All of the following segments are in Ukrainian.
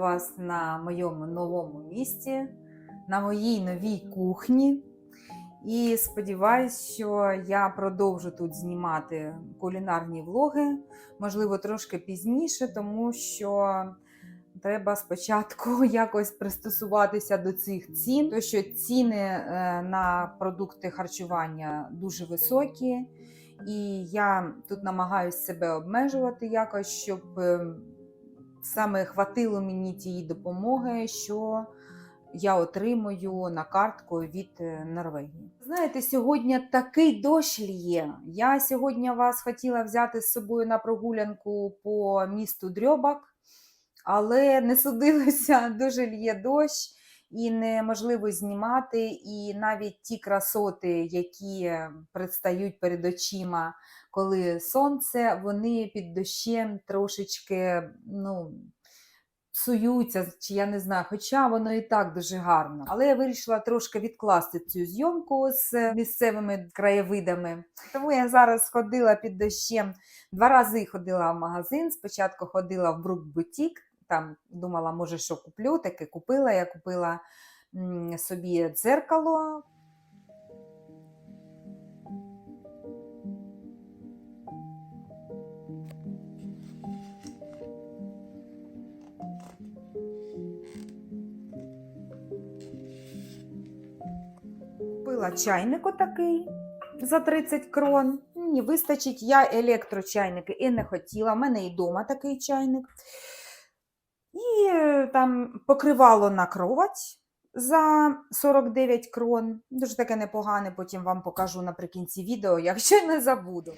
Вас на моєму новому місці, на моїй новій кухні. І сподіваюсь, що я продовжу тут знімати кулінарні влоги, можливо, трошки пізніше, тому що треба спочатку якось пристосуватися до цих цін, тому що ціни е, на продукти харчування дуже високі, і я тут намагаюся себе обмежувати якось, щоб е, саме хватило мені тієї допомоги, що я отримую на картку від е, Норвегії. Знаєте, сьогодні такий дощ лє. Я сьогодні вас хотіла взяти з собою на прогулянку по місту Дрьобак, але не судилося, дуже лє дощ. І неможливо знімати, і навіть ті красоти, які предстають перед очима, коли сонце, вони під дощем трошечки ну, псуються, чи я не знаю, хоча воно і так дуже гарно. Але я вирішила трошки відкласти цю зйомку з місцевими краєвидами. Тому я зараз ходила під дощем. Два рази ходила в магазин. Спочатку ходила в Брук Бутік, там думала, може, що куплю, таке купила. Я купила собі дзеркало. Купила чайник отакий за 30 крон. Мені вистачить, я електрочайники і не хотіла. У мене і вдома такий чайник. І е, там покривало на кровать за 49 крон. Дуже таке непогане, потім вам покажу наприкінці відео, якщо не забуду.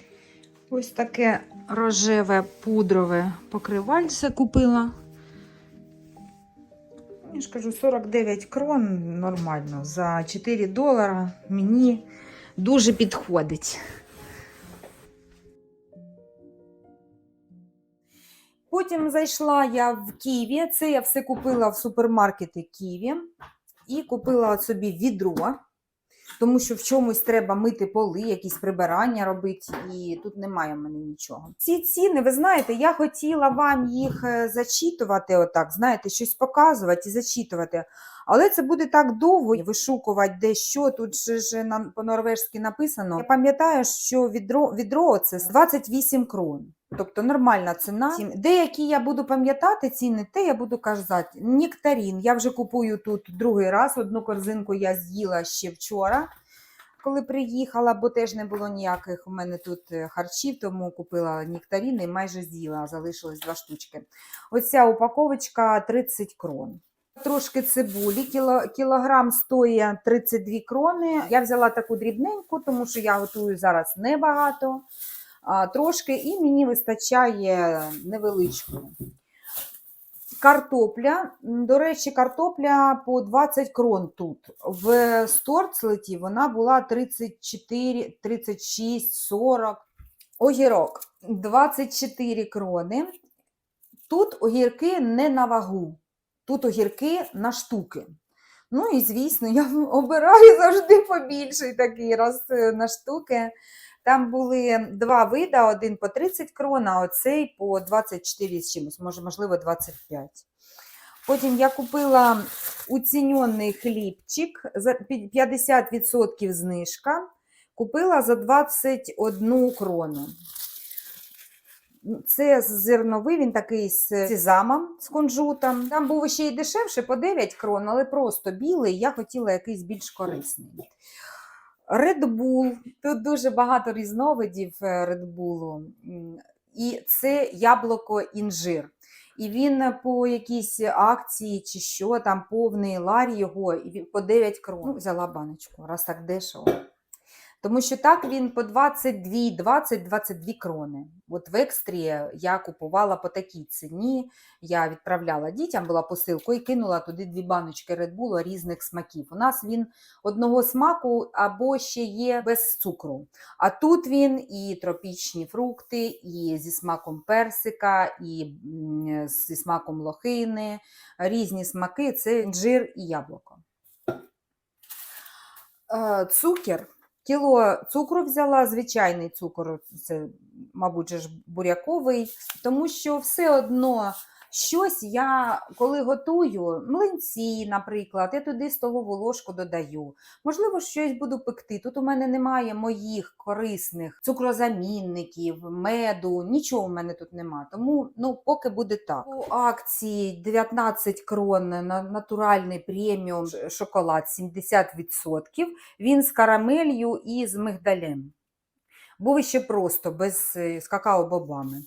Ось таке рожеве пудрове покривальце купила. Я ж кажу, 49 крон нормально. За 4 долара мені дуже підходить. Потім зайшла я в Києві. Це я все купила в супермаркеті Києві. І купила собі відро, тому що в чомусь треба мити поли, якісь прибирання робити, і тут немає в мене нічого. Ці ціни, ви знаєте, я хотіла вам їх е, зачитувати, отак, знаєте, щось показувати і зачитувати. Але це буде так довго вишукувати де що. Тут ж по-норвежськи написано. Я пам'ятаю, що відро, відро це 28 крон. Тобто нормальна ціна. Деякі я буду пам'ятати ціни, те я буду казати. Нектарін. Я вже купую тут другий раз. Одну корзинку я з'їла ще вчора, коли приїхала, бо теж не було ніяких у мене тут е, харчів, тому купила нектарін і майже з'їла. Залишилось два штучки. Оця упаковочка 30 крон. Трошки цибулі, кіло, кілограм стоїть 32 крони. Я взяла таку дрібненьку, тому що я готую зараз небагато. Трошки, і мені вистачає невеличку. Картопля. До речі, картопля по 20 крон тут. В Сторцлеті вона була 34, 36, 40. Огірок 24 крони. Тут огірки не на вагу. Тут огірки на штуки. Ну і звісно, я обираю завжди побільший такий раз е, на штуки. Там були два види, один по 30 крон, а оцей по 24 з чимось, може, можливо, 25. Потім я купила уцінений хлібчик за 50% знижка. Купила за 21 крону. Це зерновий, він такий з сезамом, з кунжутом. Там був ще й дешевше по 9 крон, але просто білий. Я хотіла якийсь більш корисний. Red Bull. Тут дуже багато різновидів е, Red Bull. І це яблуко інжир. І він по якійсь акції чи що, там повний лар його, і по 9 крон. Ну, взяла баночку, раз так дешево. Тому що так він по 22, 20-22 крони. От в екстрі я купувала по такій ціні. Я відправляла дітям, була посилка і кинула туди дві баночки Red Bull різних смаків. У нас він одного смаку або ще є без цукру. А тут він і тропічні фрукти, і зі смаком персика, і зі смаком лохини. Різні смаки це інжир і яблуко. Е, Цукер. Кіло цукру взяла, звичайний цукор, це, мабуть, ж буряковий, тому що все одно щось я, коли готую, млинці, наприклад, я туди столову ложку додаю. Можливо, щось буду пекти. Тут у мене немає моїх корисних цукрозамінників, меду, нічого в мене тут немає. Тому ну, поки буде так. У акції 19 крон на натуральний преміум шоколад 70%. Він з карамелью і з мигдалем. Був іще просто, без е, з какао-бобами.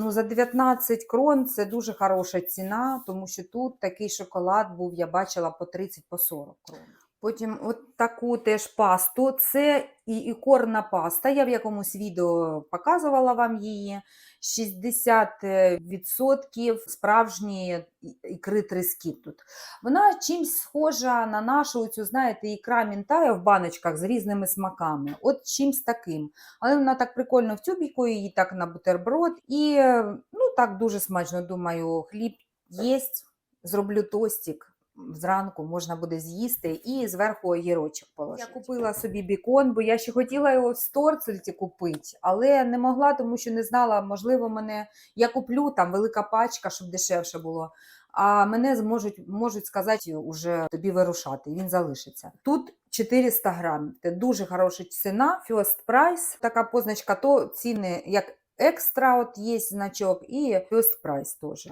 Ну, за 19 крон це дуже хороша ціна, тому що тут такий шоколад був, я бачила, по 30 по 40 крон. Потім от таку теж пасту. Це і ікорна паста. Я в якомусь відео показувала вам її. 60% справжні ікри тресків тут. Вона чимсь схожа на нашу цю, знаєте, ікра мінтая в баночках з різними смаками. От чимсь таким. Але вона так прикольно в тюбіку, її так на бутерброд. І е, ну так дуже смачно, думаю, хліб єсть, зроблю тостик. Зранку можна буде з'їсти і зверху огірочок положити. Я купила собі бікон, бо я ще хотіла його в сторцельці купити, але не могла, тому що не знала, можливо, мене я куплю там велика пачка, щоб дешевше було. А мене зможуть можуть сказати, уже тобі вирушати, він залишиться. Тут 400 грамів. Це дуже хороша ціна. First price, така позначка, то ціни як екстра, от є значок, і first price теж.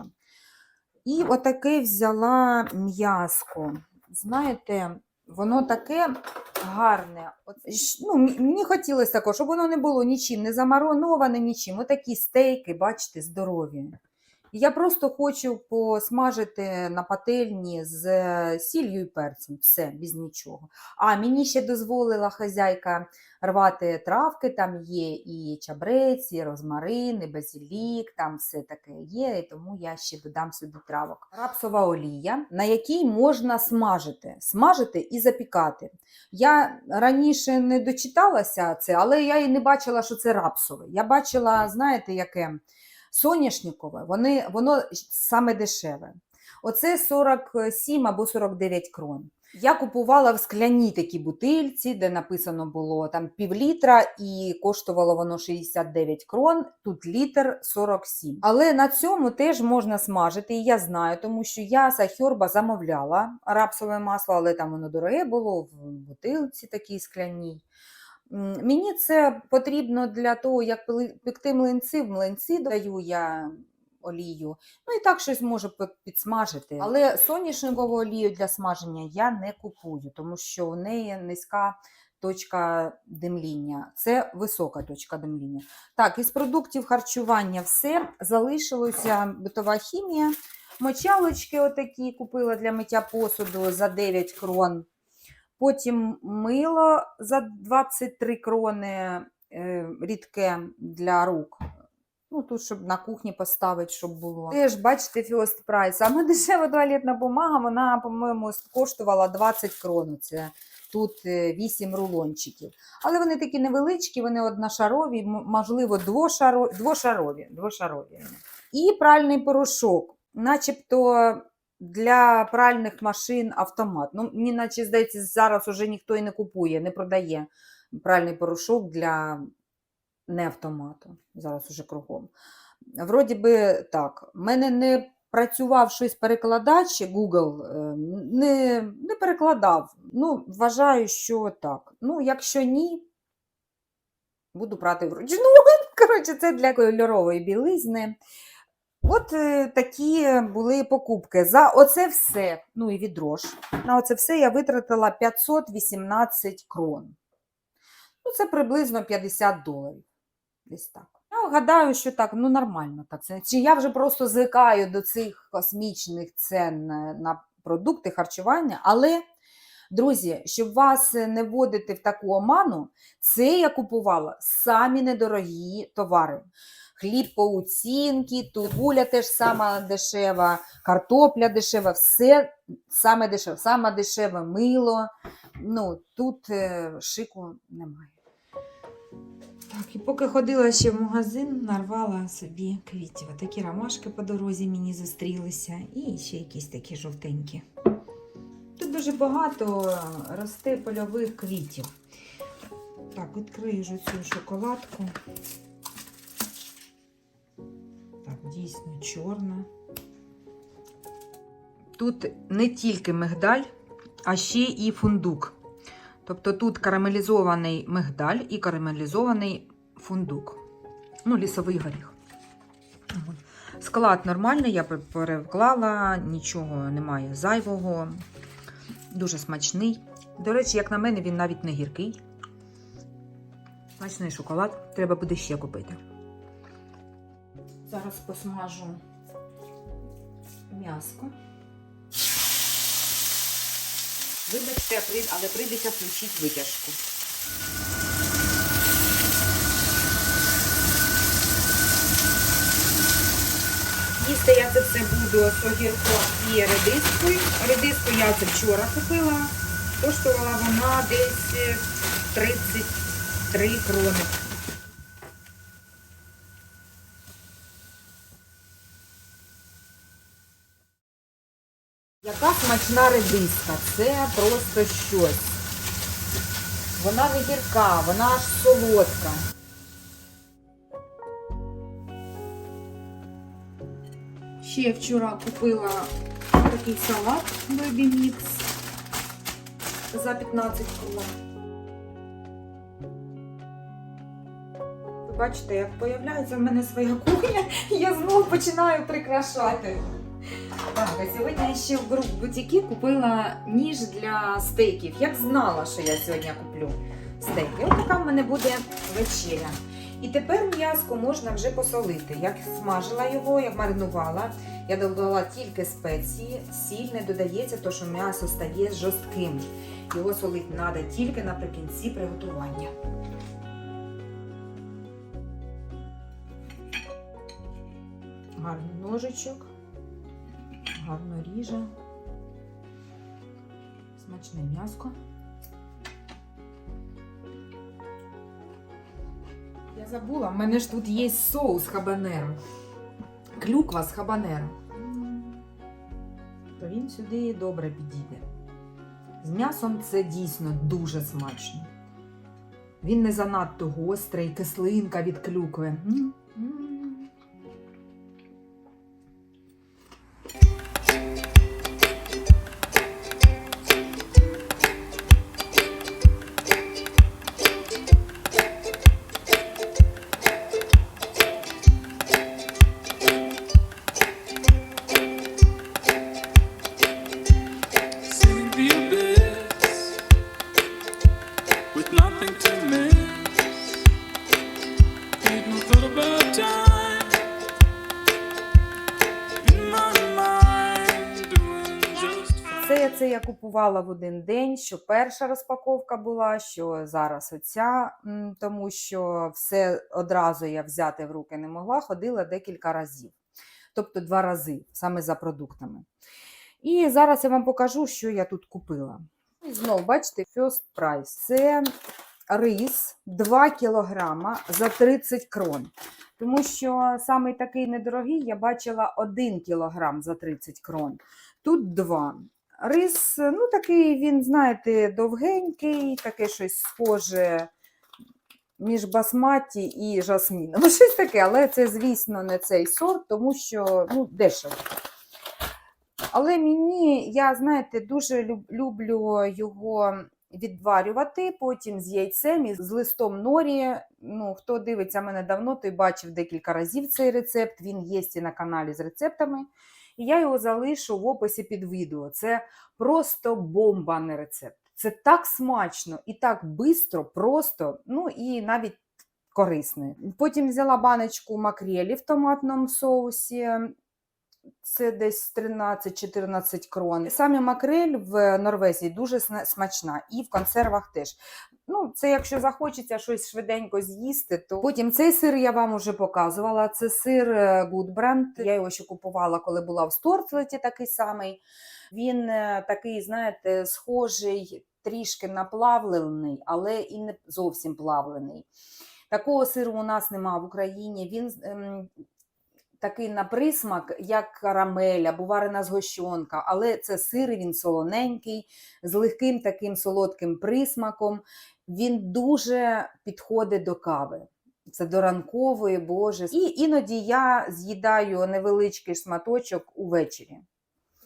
І отаке взяла м'яско. Знаєте, воно таке гарне. От, ну, мені хотілося такого, щоб воно не було нічим, не замариноване нічим. Отакі стейки, бачите, здорові. Я просто хочу посмажити на пательні з е, сіллю і перцем. Все, без нічого. А мені ще дозволила хазяйка рвати травки, там є і чабрець, і розмарин, і базилік, там все таке є, і тому я ще додам сюди травок. Рапсова олія, на якій можна смажити, смажити і запікати. Я раніше не дочиталася це, але я і не бачила, що це рапсове. Я бачила, знаєте, яке соняшникове, вони, воно саме дешеве. Оце 47 або 49 крон. Я купувала в скляній такій бутильці, де написано було там пів літра, і коштувало воно 69 крон, тут літр 47. Але на цьому теж можна смажити, і я знаю, тому що я з Ахьорба замовляла рапсове масло, але там воно дороге було в бутилці такій скляній. Мені це потрібно для того, як пекти млинці. В млинці даю я олію. Ну і так щось можу підсмажити. Але соняшникову олію для смаження я не купую, тому що у неї низька точка димління. Це висока точка димління. Так, із продуктів харчування все. Залишилося битова хімія. Мочалочки отакі купила для миття посуду за 9 крон. Потім мило за 23 крони е, рідке для рук. Ну, тут, щоб на кухні поставити, щоб було. Теж, бачите, First Price. Саме дешева туалетна бумага, вона, по-моєму, коштувала 20 крон. Це тут е, 8 рулончиків. Але вони такі невеличкі, вони одношарові, можливо, двошарові. двошарові, двошарові. І пральний порошок, начебто для пральних машин автомат. Ну, мені наче здається, зараз уже ніхто і не купує, не продає пральний порошок для не автомату. Зараз уже кругом. Вроді би так. У мене не працював щось перекладач Google, е, не, не перекладав. Ну, вважаю, що так. Ну, якщо ні, буду брати вручну. Коротше, це для кольорової білизни. От е, такі були покупки. За оце все, ну і відро ж, на оце все я витратила 518 крон. Ну, це приблизно 50 доларів. Десь так. Я гадаю, що так, ну нормально так. Це, чи я вже просто звикаю до цих космічних цен на продукти харчування, але Друзі, щоб вас не вводити в таку оману, це я купувала самі недорогі товари. Хліб по оцінки, тут гуля теж сама дешева, картопля дешева, все саме дешеве, саме дешеве мило. Ну, тут е, шику немає. Так, і поки ходила ще в магазин, нарвала собі квітів. Такі ромашки по дорозі мені зустрілися, і ще якісь такі жовтенькі. Тут дуже багато росте польових квітів. Так, відкрию цю шоколадку. Дійсно чорна. Тут не тільки мигдаль, а ще і фундук. Тобто тут карамелізований мигдаль і карамелізований фундук. Ну, лісовий горіх. Склад нормальний, я переклала, нічого немає зайвого. Дуже смачний. До речі, як на мене, він навіть не гіркий. Смачний шоколад. Треба буде ще купити. Зараз посмажу м'яско. Вибачте, але прийдеться включити витяжку. Їсти я це все буду з огірком і редискою. Редиску я це вчора купила. Коштувала вона десь 33 крони. Яка смачна редиска, це просто щось. Вона не гірка, вона аж солодка. Ще вчора купила такий салат Baby Mix за 15 крон. Бачите, як появляється в мене своя кухня, я знову починаю прикрашати. Так, а сьогодні я ще в бутіки купила ніж для стейків. Як знала, що я сьогодні куплю стейки. Ось така в мене буде вечеря. І тепер м'язко можна вже посолити. Як смажила його, як маринувала, я додала тільки спеції, сіль не додається, тому що м'ясо стає жорстким. Його солити треба тільки наприкінці приготування. Гарний ножичок гарно ріже. Смачне м'яско. Я забула, в мене ж тут є соус хабанеро. Клюква з хабанеро. То він сюди добре підійде. З м'ясом це дійсно дуже смачно. Він не занадто гострий, кислинка від клюкви. Це в один день, що перша розпаковка була, що зараз оця, тому що все одразу я взяти в руки не могла, ходила декілька разів. Тобто два рази, саме за продуктами. І зараз я вам покажу, що я тут купила. Знову, бачите, First Price. Це рис 2 кілограма за 30 крон. Тому що саме такий недорогий я бачила 1 кілограм за 30 крон. Тут 2. Рис, ну такий він, знаєте, довгенький, таке щось схоже між басматі і жасміном. Щось таке, але це, звісно, не цей сорт, тому що ну, дешево. Але мені, я, знаєте, дуже люблю його відварювати, потім з яйцем і з листом норі. Ну, хто дивиться мене давно, той бачив декілька разів цей рецепт. Він є і на каналі з рецептами. І я його залишу в описі під відео. Це просто бомба-не рецепт. Це так смачно і так бистро, просто, ну і навіть корисно. Потім взяла баночку макрелі в томатному соусі. Це десь 13-14 крон. Саме макрель в Норвезії дуже смачна, і в консервах теж. Ну, це якщо захочеться щось швиденько з'їсти, то потім цей сир я вам уже показувала. Це сир е, Gudbrand. Я його ще купувала, коли була в Стортлеті, такий самий. Він е, такий, знаєте, схожий трішки на плавлений, але і не зовсім плавлений. Такого сиру у нас нема в Україні. Він ем, такий на присмак, як карамель або варена згущенка, але це сир, він солоненький, з легким таким солодким присмаком. Він дуже підходить до кави. Це до ранкової, боже. І іноді я з'їдаю невеличкий шматочок увечері.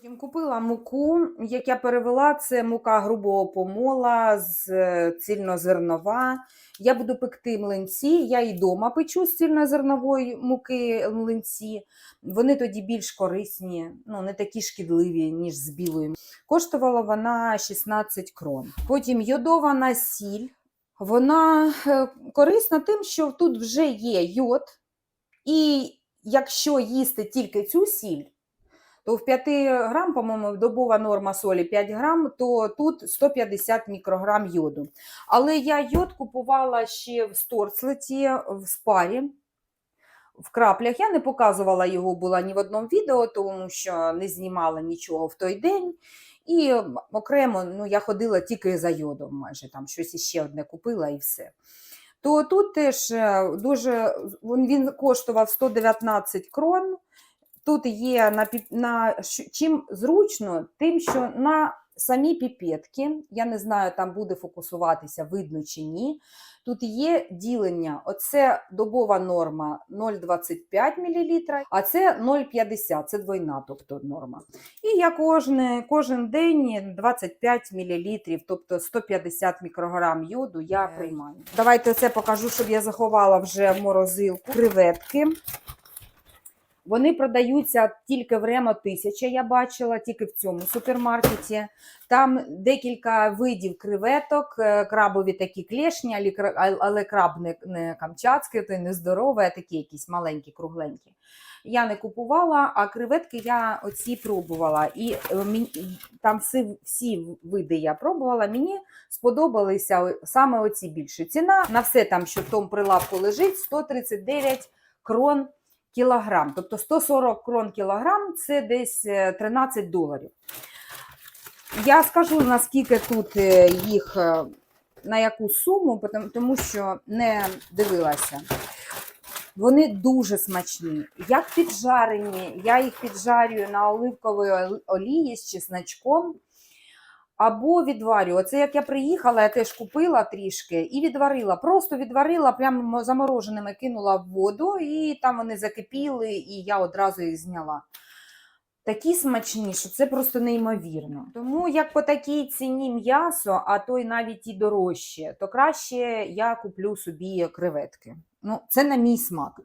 Потім купила муку, як я перевела, це мука грубого помола з е, цільнозернова. Я буду пекти млинці, я і дома печу з цільнозернової муки млинці. Вони тоді більш корисні, ну не такі шкідливі, ніж з білої. Коштувала вона 16 крон. Потім йодована сіль. Вона е, корисна тим, що тут вже є йод, і якщо їсти тільки цю сіль, то в 5 грам, по-моєму, добова норма солі 5 грам, то тут 150 мікрограм йоду. Але я йод купувала ще в Сторцлеті, в спарі, в краплях. Я не показувала його була ні в одному відео, тому що не знімала нічого в той день. І окремо ну, я ходила тільки за йодом, майже там щось іще одне купила і все. То тут теж е, дуже він він коштував 119 крон. Тут є на, на чим зручно, тим, що на самі піпетки, я не знаю, там буде фокусуватися, видно чи ні. Тут є ділення. Оце добова норма 0,25 мл, а це 0,50, це двойна, тобто норма. І я кожне, кожен день 25 мл, тобто 150 мікрограм йоду я приймаю. Давайте це покажу, щоб я заховала вже в морозилку. Креветки. Вони продаються тільки в Ремо 1000, я бачила, тільки в цьому супермаркеті. Там декілька видів креветок, е, крабові такі клешні, але краб не, камчатський, то й не здоровий, а такі якісь маленькі, кругленькі. Я не купувала, а креветки я оці пробувала. І е, там всі, всі види я пробувала. Мені сподобалися саме оці більше. Ціна на все там, що в тому прилавку лежить, 139 крон кілограм. Тобто 140 крон кілограм це десь е, 13 доларів. Я скажу, наскільки тут е, їх, е, на яку суму, тому що не дивилася. Вони дуже смачні. Як піджарені, я їх піджарюю на оливковій олії з чесночком. Або відварю. Оце як я приїхала, я теж купила трішки і відварила. Просто відварила, прямо замороженими кинула в воду, і там вони закипіли, і я одразу їх зняла. Такі смачні, що це просто неймовірно. Тому як по такій ціні м'ясо, а то й навіть і дорожче, то краще я куплю собі креветки. Ну, це на мій смак.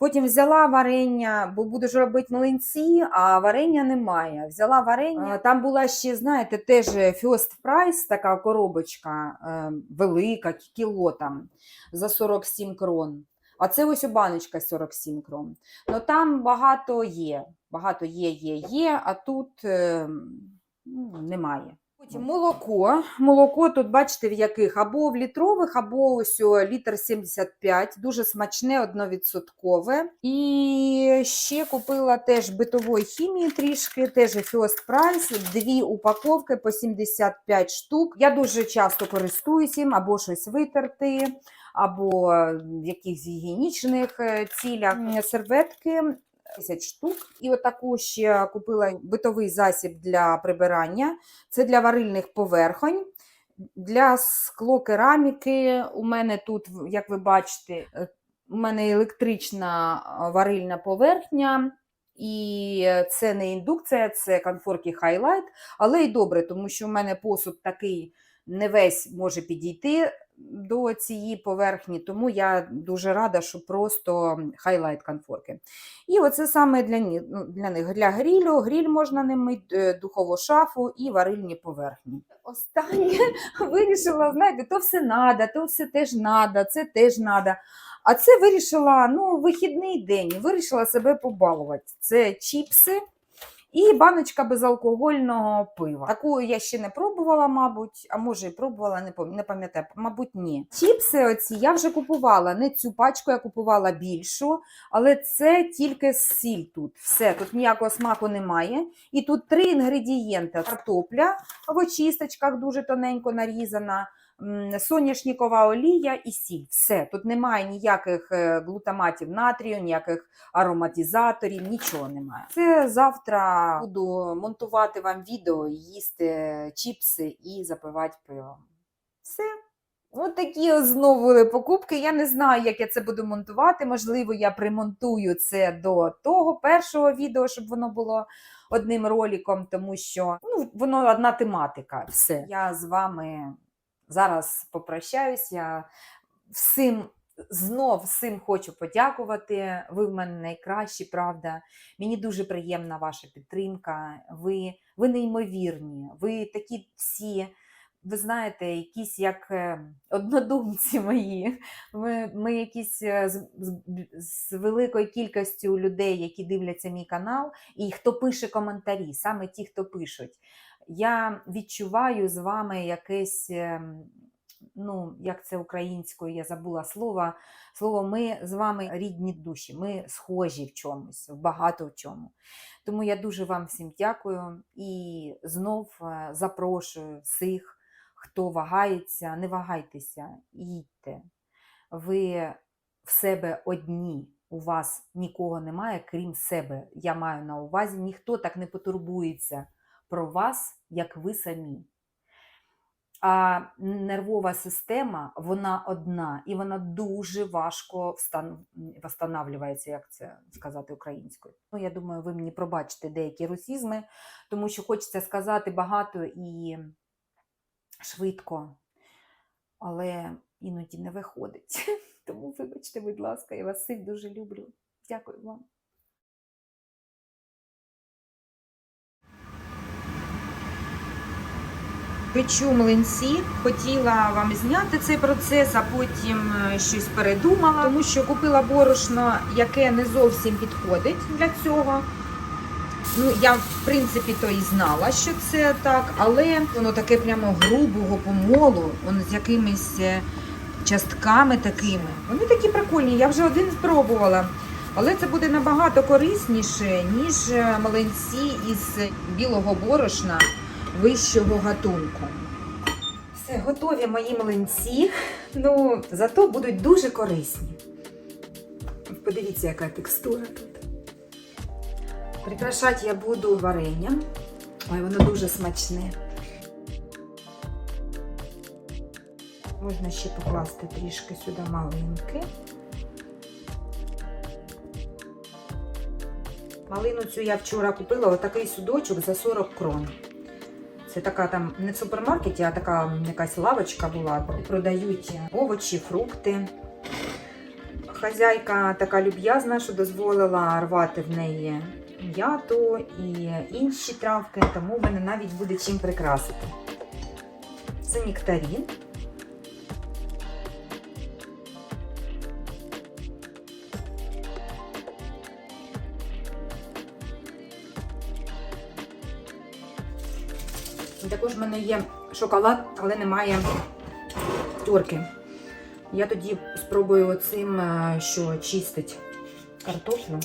Потім взяла варення, бо буду ж робити млинці, а варення немає. Взяла варення. Там була ще, знаєте, теж First Price, така коробочка е, велика, кіло там за 47 крон. А це ось у баночка 47 крон. Ну там багато є. Багато є, є, є, а тут ну, немає. Потім молоко. Молоко тут бачите в яких або в літрових, або ось літр 75, дуже смачне, одновідсоткове. І ще купила теж битової хімії трішки, теж First Price, дві упаковки по 75 штук. Я дуже часто користуюсь їм, або щось витерти, або в якихось гігієнічних е, цілях. Серветки 10 штук. І отаку ще купила битовий засіб для прибирання. Це для варильних поверхонь. Для склокераміки у мене тут, як ви бачите, е, у мене електрична варильна поверхня. І е, це не індукція, це конфорки Highlight, але й добре, тому що в мене посуд такий не весь може підійти до цієї поверхні, тому я дуже рада, що просто Highlight конфорки. І оце саме для, ну, для них. Для грілю, гріль можна ним мити, е, духову шафу і варильні поверхні. Останнє вирішила, знаєте, то все надо, то все теж надо, це теж надо. А це вирішила, ну, вихідний день, вирішила себе побалувати. Це чіпси і баночка безалкогольного пива. Таку я ще не пробувала, мабуть, а може і пробувала, не пам- не пам'ятаю, мабуть, ні. Чіпси оці я вже купувала, не цю пачку, я купувала більшу, але це тільки сіль тут. Все, тут ніякого смаку немає. І тут три інгредієнти: картопля в очисточках дуже тоненько нарізана. М, Соняшникова олія і сіль. Все. Тут немає ніяких е, глутаматів натрію, ніяких ароматизаторів, нічого немає. Це завтра буду монтувати вам відео, їсти чіпси і запивати пивом. Все. Ось такі знову покупки. Я не знаю, як я це буду монтувати. Можливо, я примонтую це до того першого відео, щоб воно було одним роликом, тому що ну, воно одна тематика. Все. Я з вами зараз попрощаюсь. Я всім знов всім хочу подякувати. Ви в мене найкращі, правда. Мені дуже приємна ваша підтримка. Ви, ви неймовірні. Ви такі всі. Ви знаєте, якісь як е, однодумці мої. Ми, ми якісь е, з, з, з великою кількістю людей, які дивляться мій канал, і хто пише коментарі, саме ті, хто пишуть. Я відчуваю з вами якесь, ем, ну, як це українською, я забула слово. Слово, ми з вами рідні душі, ми схожі в чомусь, в багато в чому. Тому я дуже вам всім дякую і знов е, запрошую всіх, хто вагається, не вагайтеся, їдьте. Ви в себе одні. У вас нікого немає, крім себе. Я маю на увазі, ніхто так не потурбується про вас, як ви самі. А нервова система, вона одна, і вона дуже важко встан... встановлюється, як це сказати українською. Ну, я думаю, ви мені пробачите деякі русізми, тому що хочеться сказати багато і швидко, але іноді не виходить. Тому вибачте, будь ласка, я вас всіх дуже люблю. Дякую вам. Печу млинці, хотіла вам зняти цей процес, а потім е, щось передумала, тому що купила борошно, яке не зовсім підходить для цього. Ну, я, в принципі, то і знала, що це так, але воно таке прямо грубого помолу, воно з якимись е, частками такими. Вони такі прикольні, я вже один спробувала. Але це буде набагато корисніше, ніж е, млинці із білого борошна вищого гатунку. Все, готові мої млинці. Ну, зато будуть дуже корисні. Подивіться, яка текстура тут. Прикрашати я буду варенням. Ой, воно дуже смачне. Можна ще покласти трішки сюди малинки. Малину цю я вчора купила отакий судочок за 40 крон. Це така там не в супермаркеті, а така якась лавочка була. Продають овочі, фрукти. Хазяйка така люб'язна, що дозволила рвати в неї м'яту і інші травки, тому в мене навіть буде чим прикрасити. Це нектарін. Також в мене є шоколад, але немає терки. Я тоді спробую оцим, е, що чистить картоплю.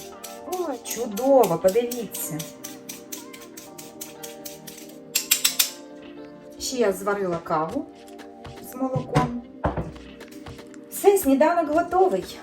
О, чудово, подивіться. Ще я зварила каву з молоком. Все, сніданок готовий.